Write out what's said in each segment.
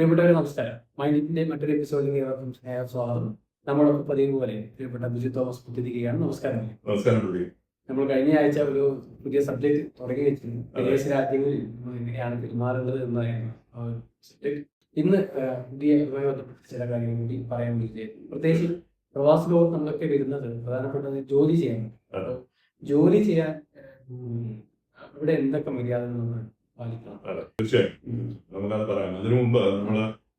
പ്രിയപ്പെട്ടവരെ നമസ്കാരം. മൈൻഡിന്റെ മറ്റൊരു എപ്പിസോഡിലേക്ക് ഏവർക്കും സ്വാഗതം. നമ്മളൊക്കെ പതിവ് പോലെ പ്രിയപ്പെട്ട ബിജു തോമസ് കുത്തിരിക്കുകയാണ്. നമസ്കാരം. നമസ്കാരം നമ്മൾ കഴിഞ്ഞ ആഴ്ച ഒരു പുതിയ സബ്ജക്ട് തുടങ്ങി വെച്ചിരുന്നു. വിദേശ രാജ്യങ്ങളിൽ എങ്ങനെയാണ് പെരുമാറുന്നത് എന്നതായിരുന്നു ഇന്ന് പുതിയ ചില കാര്യങ്ങൾ കൂടി പറയാൻ വേണ്ടി പ്രത്യേകിച്ച് പ്രവാസ ലോകം നമ്മളൊക്കെ വരുന്നത് പ്രധാനപ്പെട്ടത് ജോലി ചെയ്യാൻ. ജോലി ചെയ്യാൻ ഇവിടെ എന്തൊക്കെ മര്യാദ പാലിക്കണം. അതെ തീർച്ചയായും. നമുക്കത് പറയാം. അതിനു മുമ്പ് നമ്മൾ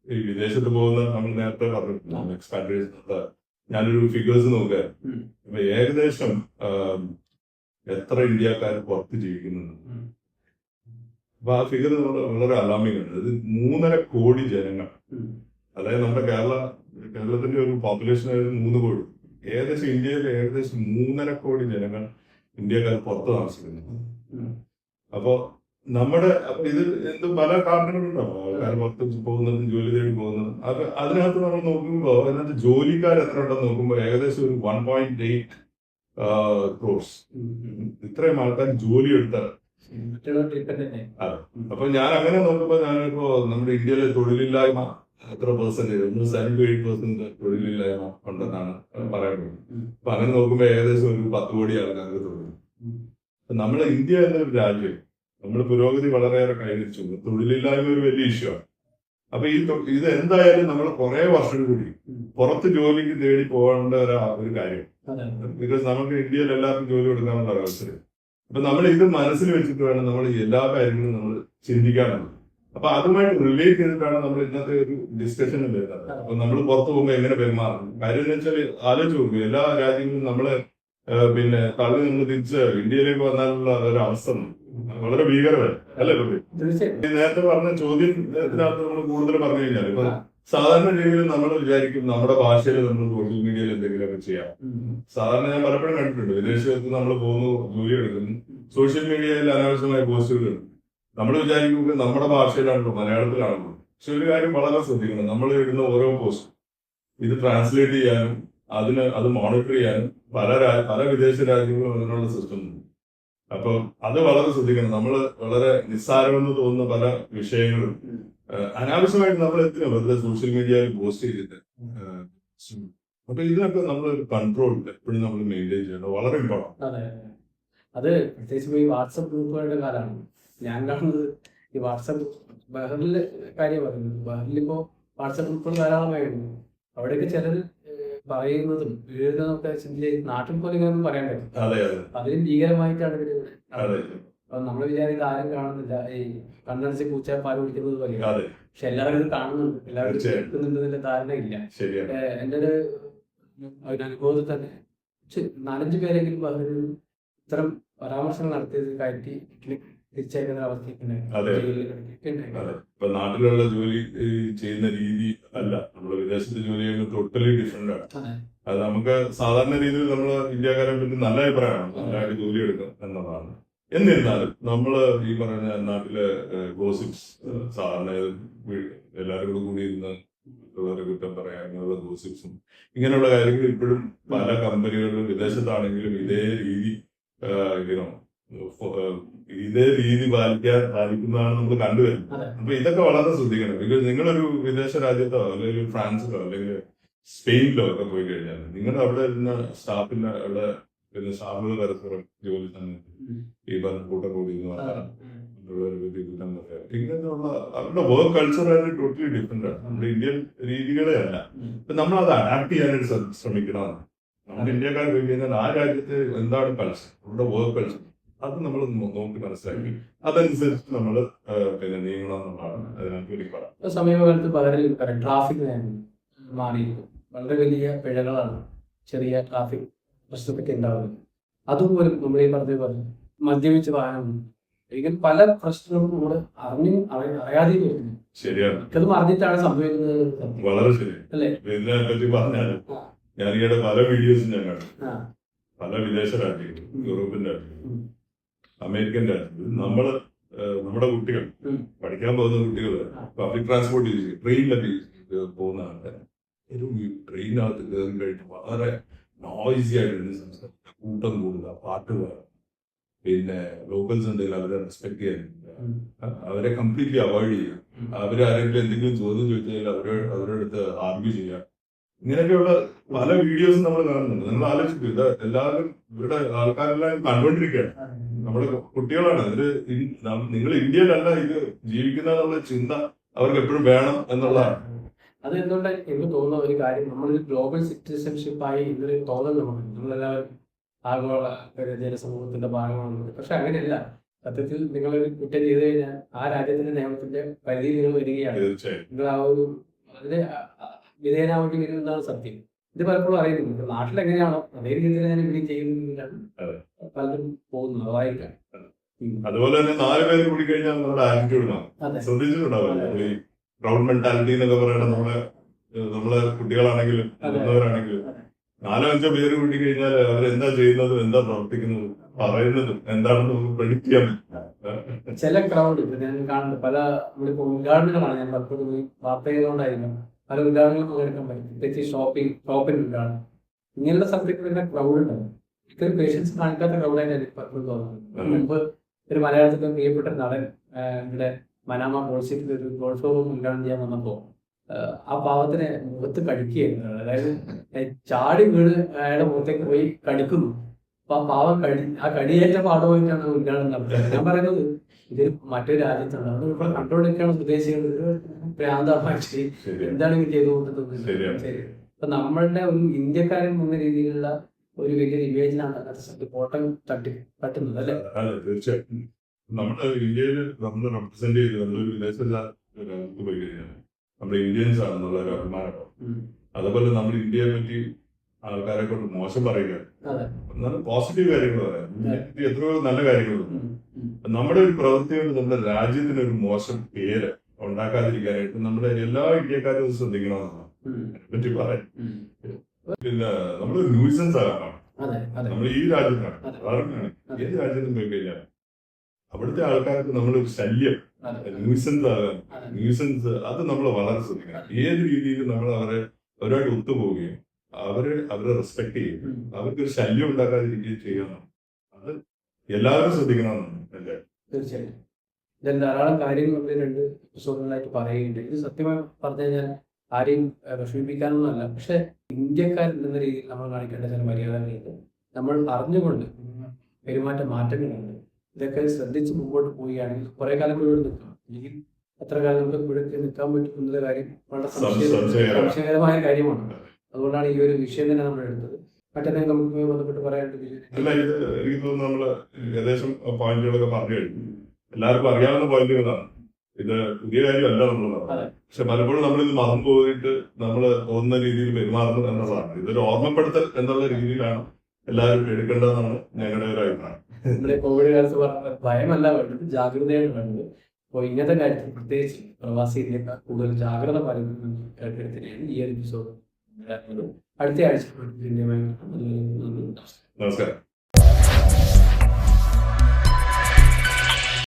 ഈ വിദേശത്ത് പോകുന്ന നമ്മൾ നേരത്തെ പറഞ്ഞു എക്സ്പാൻഡേഴ്സ് ഞാനൊരു ഫിഗേഴ്സ് നോക്കുക അപ്പൊ ഇപ്പൊ ഏകദേശം എത്ര ഇന്ത്യക്കാർ പുറത്ത് ജീവിക്കുന്നുണ്ട്. അപ്പൊ ആ ഫിഗർ വളരെ അലാമിംഗ് ആണ്. ഇത് മൂന്നര കോടി ജനങ്ങൾ. അതായത് നമ്മുടെ കേരള കേരളത്തിന്റെ ഒരു പോപ്പുലേഷൻ ആയിരുന്നു മൂന്ന് കോടി. ഏകദേശം ഇന്ത്യയിൽ ഏകദേശം മൂന്നര കോടി ജനങ്ങൾ ഇന്ത്യക്കാർ പുറത്ത് താമസിക്കുന്നു ഉം. അപ്പോ നമ്മുടെ അപ്പൊ ഇത് എന്ത് പല കാരണങ്ങളുണ്ടാവും ആൾക്കാർ മൊത്തം പോകുന്നതും ജോലി തേടി പോകുന്നതും അത് അതിനകത്ത് നമ്മൾ നോക്കുമ്പോൾ അതിനകത്ത് ജോലിക്കാർ എത്ര ഉണ്ടെന്ന് നോക്കുമ്പോൾ ഏകദേശം ഒരു വൺ പോയിന്റ് എയ്റ്റ് ക്രോസ് ഇത്രയും ആൾക്കാർ ജോലി എടുത്ത മറ്റുള്ള ഡിപ്പെൻഡന്റ് അതെ. അപ്പൊ ഞാൻ അങ്ങനെ നോക്കുമ്പോൾ ഞാനിപ്പോ നമ്മുടെ ഇന്ത്യയിലെ തൊഴിലില്ലായ്മ എത്ര പെർസെന്റേജ് ഒന്ന് സെവൻ ടു എയ്റ്റ് പെർസെന്റ് തൊഴിലില്ലായ്മ ഉണ്ടെന്നാണ് പറയുന്നത്. അപ്പൊ അങ്ങനെ നോക്കുമ്പോൾ ഏകദേശം ഒരു പത്ത് കോടി ആൾക്കാർക്ക് തൊഴിൽ. നമ്മുടെ ഇന്ത്യ എന്നൊരു രാജ്യം നമ്മൾ പുരോഗതി വളരെയേറെ കൈവരിച്ചു തൊഴിലില്ലായ്മ ഒരു വലിയ ഇഷ്യൂ ആണ്. അപ്പൊ ഈ ഇത് എന്തായാലും നമ്മൾ കുറെ വർഷം കൂടി. പുറത്ത് ജോലിക്ക് തേടി പോകേണ്ട ഒരു ഒരു കാര്യം. ബിക്കോസ് നമുക്ക് ഇന്ത്യയിൽ എല്ലാവർക്കും ജോലി കൊടുക്കാനുള്ള ഒരു അവസരം. അപ്പൊ നമ്മൾ ഇത് മനസ്സിൽ വെച്ചിട്ട് വേണം നമ്മൾ എല്ലാ കാര്യങ്ങളും നമ്മൾ ചിന്തിക്കാനുള്ളത്. അപ്പൊ അതുമായിട്ട് റിലേറ്റ് ചെയ്തിട്ടാണ് നമ്മൾ ഇന്നത്തെ ഒരു ഡിസ്കഷൻ വരുന്നത്. അപ്പൊ നമ്മൾ പുറത്തു പോകുമ്പോൾ എങ്ങനെ പെരുമാറണം? കാര്യം എന്ന് വെച്ചാൽ ആലോചിച്ച് നോക്കും. എല്ലാ രാജ്യങ്ങളും നമ്മൾ പിന്നെ തള്ളി നിന്ന് തിരിച്ച് ഇന്ത്യയിലേക്ക് വന്നാലുള്ള ഒരു അവസ്ഥ വളരെ ഭീകരമല്ലേ അല്ലേ തീർച്ചയായും. നേരത്തെ പറഞ്ഞ ചോദ്യത്തിനകത്ത് നമ്മൾ കൂടുതൽ പറഞ്ഞു കഴിഞ്ഞാൽ ഇപ്പൊ സാധാരണ രീതിയിൽ നമ്മൾ വിചാരിക്കും നമ്മുടെ ഭാഷയിൽ നമ്മൾ സോഷ്യൽ മീഡിയയിൽ എന്തെങ്കിലുമൊക്കെ ചെയ്യാം. സാധാരണ ഞാൻ പലപ്പോഴും കണ്ടിട്ടുണ്ട്. വിദേശത്ത് നമ്മൾ പോകുന്നു ജോലി എടുക്കുന്നു. സോഷ്യൽ മീഡിയയിൽ അനാവശ്യമായ പോസ്റ്റുകൾ നമ്മൾ വിചാരിക്കുമ്പോൾ നമ്മുടെ ഭാഷയിലാണല്ലോ മലയാളത്തിലാണല്ലോ. പക്ഷെ ഒരു കാര്യം വളരെ ശ്രദ്ധിക്കണം. നമ്മൾ ഇടുന്ന ഓരോ പോസ്റ്റ് ഇത് ട്രാൻസ്ലേറ്റ് ചെയ്യാനും അതിന് അത് മോണിറ്റർ ചെയ്യാനും പല പല വിദേശ രാജ്യങ്ങളും അതിനുള്ള സിസ്റ്റം ഉണ്ട്. അപ്പൊ അത് വളരെ ശ്രദ്ധിക്കണം. നമ്മൾ വളരെ നിസ്സാരമെന്ന് തോന്നുന്ന പല വിഷയങ്ങളും. അനാവശ്യമായിട്ട് നമ്മൾ എത്തിനും വെറുതെ സോഷ്യൽ മീഡിയയിൽ പോസ്റ്റ് ചെയ്തിട്ട് അപ്പൊ ഇതിനൊക്കെ നമ്മൾ ഒരു കൺട്രോൾ എപ്പോഴും നമ്മൾ മെയിന്റെയിൻ ചെയ്യണം. വളരെ ഇമ്പോർട്ടന്റ് അതെ അത്. പ്രത്യേകിച്ച് ഈ വാട്സപ്പ് ഗ്രൂപ്പുകളുടെ കാലമാണ്. ഞാൻ കാണുന്നത് ഈ വാട്സപ്പ് ബഹറിൽ കാര്യം പറയുന്നത്. ബഹറിലിപ്പോ വാട്സപ്പ് ഗ്രൂപ്പുകൾ ധാരാളമായിരുന്നു. അവിടെയൊക്കെ ചിലർ പറയുന്നതും എഴുതുന്നതും ഒക്കെ ചിന്തിച്ച് നാട്ടിൽ പോലും ഇങ്ങനെയൊന്നും പറയാൻ പറ്റും അതെ അതെ. അതിലും ഭീകരമായിട്ടാണ് ഇവർ നമ്മൾ വിചാരിക്കുന്നത് ആരും കാണുന്നില്ല. ഈ കണ്ണടച്ച് പൂച്ച പാൽ കുടിക്കുന്നത് പോലെ. പക്ഷെ എല്ലാവരും ഇത് കാണുന്നുണ്ട്. എല്ലാവരും. കേൾക്കുന്നുണ്ടെന്നുള്ള ധാരണയില്ല ശരിയാണ്. ഏഹ് ഒരു അനുഭവത്തിൽ തന്നെ നാലഞ്ച് പേരെങ്കിലും ഇത്തരം പരാമർശങ്ങൾ നടത്തിയത് കയറ്റി തിരിച്ചയക്കുന്ന അവസ്ഥയൊക്കെ ഇപ്പൊ നാട്ടിലുള്ള ജോലി ചെയ്യുന്ന രീതി അല്ല. നമ്മുടെ വിദേശത്ത് ജോലി ചെയ്യുന്നത് ടോട്ടലി ഡിഫറെന്റ് ആണ്. അത്. നമുക്ക് സാധാരണ രീതിയിൽ നമ്മൾ ഇന്ത്യക്കാരെ പറ്റി നല്ല അഭിപ്രായമാണ്. നല്ലതായിട്ട് ജോലി എടുക്കും എന്നതാണ് എന്നിരുന്നാലും നമ്മൾ ഈ പറഞ്ഞ നാട്ടിലെ ഗോസിപ്സ് സാധാരണ എല്ലാവരും കൂടെ കൂടി ഇരുന്ന് വേറെ കുറ്റം പറയാം അങ്ങനെയുള്ള ഗോസിപ്സും ഇങ്ങനെയുള്ള കാര്യങ്ങൾ ഇപ്പോഴും പല കമ്പനികളിലും വിദേശത്താണെങ്കിലും ഇതേ രീതി ഇങ്ങനെ ഇതേ രീതി പാലിക്കാൻ പാലിക്കുന്നതാണ് നമ്മൾ കണ്ടുവരുന്നത്. അപ്പൊ ഇതൊക്കെ വളരെ ശ്രദ്ധിക്കണം. ബിക്കോസ് നിങ്ങളൊരു വിദേശ രാജ്യത്തോ അല്ലെങ്കിൽ ഫ്രാൻസിലോ അല്ലെങ്കിൽ സ്പെയിനിലോ ഒക്കെ പോയി കഴിഞ്ഞാൽ നിങ്ങളുടെ അവിടെ ഇരുന്ന സ്റ്റാഫിന്റെ അവിടെ പിന്നെ സ്റ്റാഫുകൾ പരസ്പരം ജോലി തന്നെ ഈ പറഞ്ഞ കൂട്ടം കൂടി ഇങ്ങനെയുള്ള അവരുടെ വർക്ക് കൾച്ചർ ആയിട്ട് ടോട്ടലി ഡിഫറെന്റ് ആണ്. നമ്മുടെ ഇന്ത്യൻ രീതികളെ അല്ല. അപ്പൊ നമ്മൾ അത് അഡാപ്റ്റ് ചെയ്യാനായിട്ട് ശ്രമിക്കണമെന്ന് ശ്രമിക്കണം. നമ്മുടെ ഇന്ത്യക്കാർ പോയി കഴിഞ്ഞാൽ ആ രാജ്യത്ത് എന്താണ് കൾച്ചർ അവരുടെ വർക്ക് കൾച്ചർ അത് നമ്മൾ നോക്കി മനസ്സിലാക്കി. അതനുസരിച്ച് നമ്മൾ പിന്നെ നീങ്ങണം എന്നുള്ളതാണ് അതിനകത്ത് സമീപകാലത്ത് പകരം ട്രാഫിക് മാറിയിരിക്കും. വളരെ വലിയ പിഴകളാണ് ചെറിയ ട്രാഫിക് പ്രശ്നത്തൊക്കെ ഉണ്ടാവുന്നത്. അതുപോലും നമ്മൾ ഈ പറഞ്ഞ പോലെ മദ്യപിച്ച് വാഹനം ഇങ്ങനെ പല പ്രശ്നങ്ങളും നമ്മൾ അറിഞ്ഞും അറിയാതെ വരുന്നു. ശരിയാണ്. അത് അറിഞ്ഞിട്ടാണ് സംഭവിക്കുന്നത് വളരെ ശരി അല്ലേ? ഇതിനെ പറ്റി പറഞ്ഞാൽ ഞാൻ ഈയിടെ പല വീഡിയോസും ഞാൻ കണ്ടു. പല വിദേശ രാജ്യങ്ങളും യൂറോപ്യൻ രാജ്യങ്ങൾ ഉം. അമേരിക്കൻ രാജ്യത്ത് നമ്മൾ നമ്മുടെ കുട്ടികൾ പഠിക്കാൻ പോകുന്ന കുട്ടികൾ പബ്ലിക് ട്രാൻസ്പോർട്ട് യൂസ് ചെയ്യും ട്രെയിനിലൊക്കെ യൂസ് ചെയ്ത് പോകുന്ന ആൾക്കാർ ഒരു ട്രെയിനകത്ത് കയറി കഴിഞ്ഞ് വളരെ നോയിസി ആയിട്ട് സംസാരിക്കുക കൂട്ടം കൂടുക പാട്ട് പാടുക. പിന്നെ ലോക്കൽസ് ഉണ്ടെങ്കിൽ അവരെ റെസ്പെക്ട് ചെയ്യാനില്ല അവരെ കംപ്ലീറ്റ്ലി അവോയ്ഡ് ചെയ്യുക. അവരെ ആരെങ്കിലും എന്തെങ്കിലും ചോദ്യം ചോദിച്ചാൽ അവരെ അവരുടെ അടുത്ത് ആർഗ്യൂ ചെയ്യുക. ഇങ്ങനെയൊക്കെയുള്ള പല വീഡിയോസും നമ്മൾ കാണുന്നുണ്ട്. നമ്മൾ ആലോചിക്കും ഇത് എല്ലാവരും ഇവരുടെ ആൾക്കാരെല്ലാം കണ്ടുകൊണ്ടിരിക്കുകയാണ്. നമ്മുടെ കുട്ടികളാണ്. ഇവർ നിങ്ങൾ ഇന്ത്യയിലല്ല ഇത് ജീവിക്കുന്ന ചിന്ത അവർക്ക് എപ്പോഴും വേണം എന്നുള്ളതാണ് അത് എന്തുകൊണ്ട് എനിക്ക് തോന്നുന്ന ഒരു കാര്യം നമ്മളൊരു ഗ്ലോബൽ സിറ്റിസൺഷിപ്പായി ഇതൊരു തോന്നൽ നമുക്ക് നമ്മളെല്ലാവരും ആഗോള ജനസമൂഹത്തിന്റെ ഭാഗമാണ് പക്ഷെ അങ്ങനെയല്ല. സത്യത്തിൽ നിങ്ങൾ ഒരു കുറ്റം ചെയ്തു കഴിഞ്ഞാൽ ആ രാജ്യത്തിന്റെ നിയമത്തിന്റെ പരിധിയിൽ നിങ്ങൾ വരികയാണ്. നിങ്ങൾ ആ ഒരു അതിന് വിധേയനാവേണ്ടി വരുമെന്നാണ് സത്യം. ഇത് പലപ്പോഴും അറിയുന്നില്ല നാട്ടിൽ എങ്ങനെയാണോ അതേ രീതിയിൽ ഞാൻ ഇവിടെ ചെയ്യുന്നതിനാണ്. പലരും പോകുന്നത് അതായിരിക്കാം. അതുപോലെ തന്നെ നാല് പേര് കൂടി കഴിഞ്ഞാൽ നമ്മുടെ ആറ്റിറ്റ്യൂഡ് മാറും. അതെ. ശ്രദ്ധിച്ചിട്ടുണ്ടാവില്ല. നമ്മൾ ഈ മെന്റാലിറ്റി എന്നൊക്കെ പറയുന്നത് നമ്മളെ ഏഹ് നമ്മളെ കുട്ടികളാണെങ്കിലും. മുതിർന്നവരാണെങ്കിലും. നാലോ അഞ്ചോ പേര് കൂടി കഴിഞ്ഞാൽ അവരെന്താ ചെയ്യുന്നതും എന്താ പ്രവർത്തിക്കുന്നതും പറയുന്നതും എന്താണെന്ന് നമുക്ക് പ്രെഡിക്ട് ചെയ്യാൻ ചില ക്രൗഡ് ഞാൻ കാണുന്നത് പല നമ്മളിപ്പോ ഉദ്ഘാടനങ്ങളാണ് ഞാൻ പലപ്പോഴും വാർത്ത ചെയ്തുകൊണ്ടായിരിക്കും. പല ഉദ്ഘാടനങ്ങളും പങ്കെടുക്കാൻ പറ്റും പ്രത്യേകിച്ച് ഷോപ്പിംഗ് ഷോപ്പിംഗ് ഉദ്ഘാടനം ഇങ്ങനെയുള്ള സ്ഥലത്തേക്ക് വരുന്ന ക്രൗഡ് ഉണ്ടാവും. ഇത്രയും പേഷ്യൻസ് കാണിക്കാത്ത ക്രൗഡായിട്ട് എനിക്ക് പലപ്പോഴും തോന്നുന്നത് മുമ്പ് ഒരു മലയാളത്തിലെ പ്രിയപ്പെട്ട നടൻ ഇവിടെ മനാമ ഗോൾസിറ്റിൽ ഒരു ഗോൾഫ് ഉദ്ഘാടനം ചെയ്യാൻ വന്നപ്പോ ആ, പാവത്തിനെ മുഖത്ത് കടിക്കുകയായിരുന്നു. അതായത് ചാടി വീട് അയാളുടെ മുഖത്തേക്ക് പോയി കടിക്കുന്നു. പാവം കടി ആ കടിയേറ്റ പാടുമായിട്ടാണ് ഉദ്ഘാടനം നടത്തുന്നത്. ഞാൻ പറയുന്നത് ഇത് മറ്റൊരു രാജ്യത്താണ്. അത് ഇവിടെ കണ്ടുകൊണ്ടിരിക്കുകയാണ് ഉദ്ദേശിക്കുന്നത് ഭ്രാന്തമായിട്ട് ശരിയാണ്. എന്താണ് ഇവർ ചെയ്തുകൊണ്ടിരുന്നത് അപ്പൊ നമ്മളുടെ ഒരു ഇന്ത്യക്കാരൻ എന്ന രീതിയിലുള്ള ഒരു വലിയൊരു ഇമേജിനാണ് കോട്ടം തട്ടി തട്ടുന്നത് അല്ലെ? തീർച്ചയായിട്ടും. തീർച്ചയായും നമ്മുടെ ഇന്ത്യയിൽ നമ്മൾ റെപ്രസെന്റ് ചെയ്ത് നമ്മളൊരു വിദേശ രാജ്യത്ത് പോയി കഴിഞ്ഞാൽ നമ്മൾ ഇന്ത്യൻസ് ആണെന്നുള്ള ഒരു അഭിമാനം അതുപോലെ നമ്മൾ ഇന്ത്യയെ പറ്റി ആൾക്കാരെ കൊണ്ട് മോശം പറയുക. നല്ല പോസിറ്റീവ് കാര്യങ്ങൾ പറയാം. എത്രയോ നല്ല ഉം, നമ്മുടെ ഒരു പ്രവൃത്തി കൊണ്ട് നമ്മുടെ രാജ്യത്തിന് ഒരു മോശം പേര് ഉണ്ടാക്കാതിരിക്കാനായിട്ട് നമ്മുടെ എല്ലാ ഇന്ത്യക്കാരും ഒന്ന് ശ്രദ്ധിക്കണമെന്നാണ്. പറ്റി പറയാൻ പിന്നെ നമ്മൾ ന്യൂസൻസ് അതെ നമ്മൾ ഈ രാജ്യത്താണ്. അതെ. ഏത് രാജ്യത്തും പോയി കഴിഞ്ഞാൽ അവിടുത്തെ ആൾക്കാർക്ക് നമ്മൾ ശല്യം ന്യൂസൻസ് ആകാൻ ന്യൂസൻസ് അത് നമ്മൾ വളരെ ശ്രദ്ധിക്കണം. ഏത് രീതിയിൽ നമ്മൾ അവരെ അവരുമായിട്ട് ഒത്തുപോവുകയും അവരെ അവരെ റെസ്പെക്ട് ചെയ്യും. ഉം. അവർക്ക് ഒരു ശല്യം ഉണ്ടാക്കാതിരിക്കുകയും ചെയ്യണം. അത് എല്ലാവരും ശ്രദ്ധിക്കണമെന്നാണ് എന്റെ തീർച്ചയായിട്ടും. ഇതിൽ ധാരാളം കാര്യങ്ങൾ നമ്മൾ രണ്ട് എപ്പിസോഡുകളായിട്ട് പറയുന്നുണ്ട് ഇത് സത്യമായി പറഞ്ഞു കഴിഞ്ഞാൽ ആരെയും വിഷമിപ്പിക്കാനൊന്നുമല്ല. പക്ഷെ ഇന്ത്യക്കാരൻ എന്ന രീതിയിൽ നമ്മൾ കാണിക്കേണ്ട ചില മര്യാദകളുണ്ട്. നമ്മൾ അറിഞ്ഞുകൊണ്ട് പെരുമാറ്റ മാറ്റങ്ങളുണ്ട്. ഇതൊക്കെ ശ്രദ്ധിച്ച് മുമ്പോട്ട് പോവുകയാണെങ്കിൽ കുറെ കാലം കൂടി ഇവിടെ നിൽക്കാം. അല്ലെങ്കിൽ എത്ര കാലം കൂടെ ഇവിടെ നിൽക്കാൻ പറ്റും എന്നുള്ള കാര്യം വളരെ സംശയകരമായ കാര്യമാണ്. അതുകൊണ്ടാണ് ഈ ഒരു വിഷയം തന്നെ നമ്മൾ എടുത്തത്. മറ്റെന്തെങ്കിലും നമുക്ക് ബന്ധപ്പെട്ട് പറയാനുണ്ട് വിജയൻ? അല്ല ഇത് എനിക്ക് തോന്നുന്നു നമ്മൾ ഏകദേശം പോയിന്റുകളൊക്കെ പറഞ്ഞു കഴിഞ്ഞു. എല്ലാവർക്കും അറിയാവുന്ന പോയിന്റുകളാണ് ഇത് പുതിയ കാര്യമല്ല നമ്മൾ പക്ഷെ പലപ്പോഴും നമ്മൾ ഇത് മറന്നു പോയിട്ട് നമ്മൾ തോന്നുന്ന രീതിയിൽ പെരുമാറുന്നു എന്നുള്ളതാണ്. ഇതൊരു ഓർമ്മപ്പെടുത്തൽ എന്നുള്ള രീതിയിലാണ് എല്ലാവരും എടുക്കേണ്ടതെന്നാണ് ഞങ്ങളുടെ ഒരു അഭിപ്രായം. നമ്മുടെ കോവിഡ് കാലത്ത് പറഞ്ഞ ഭയമല്ല വേണ്ടത് ജാഗ്രതയാണ് വേണ്ടത്. അപ്പോൾ ഇങ്ങനത്തെ കാര്യത്തിൽ പ്രത്യേകിച്ച് പ്രവാസി ഇന്ത്യക്കാർ കൂടുതൽ ജാഗ്രത പാലിക്കുന്ന കാര്യത്തിനാണ് ഈ ഒരു എപ്പിസോഡ്. അടുത്ത ആഴ്ച നമസ്കാരം